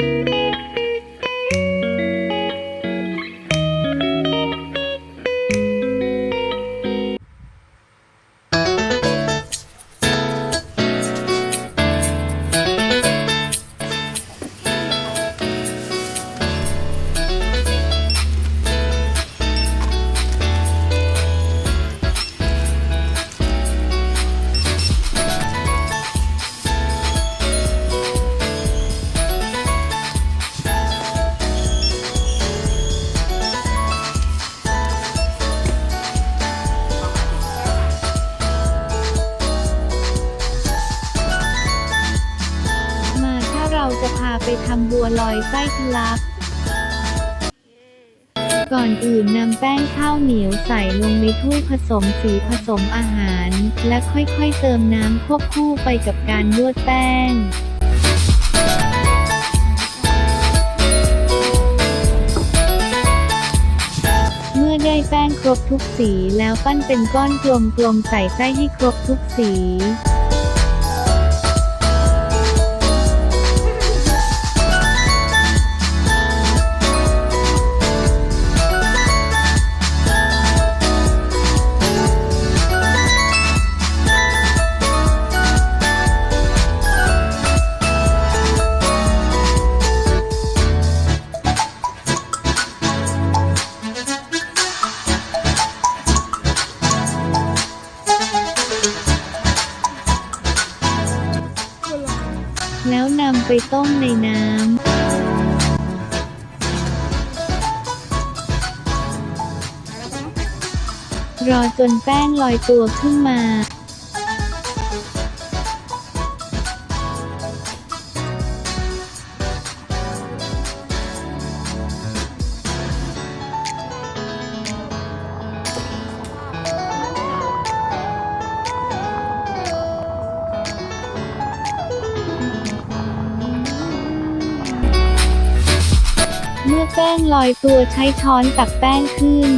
มาาไปทำบัวลอยไส้ทะลัก ก่อนอื่นนำแป้งข้าวเหนียวใส่ลงในถ้วยผสมสีผสมอาหาร และค่อยๆเติมน้ำควบคู่ไปกับการนวดแป้งเมื่อได้แป้งครบทุกสีแล้วปั้นเป็นก้อนกลมๆใส่ไส้ให้ครบทุกสี ไปต้มในน้ำรอจนแป้งลอยตัวขึ้นมา แป้งลอยตัวใช้ช้อนตักแป้งขึ้น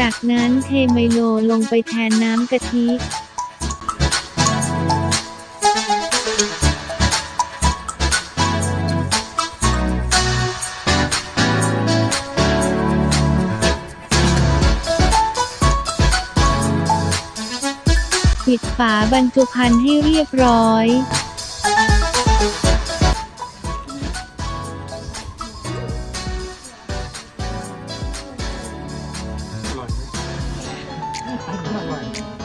จากนั้นเทไมโลลงไปแทนน้ำกะทิปิดฝาบรรจุภัณฑ์ให้เรียบร้อย 还糖可满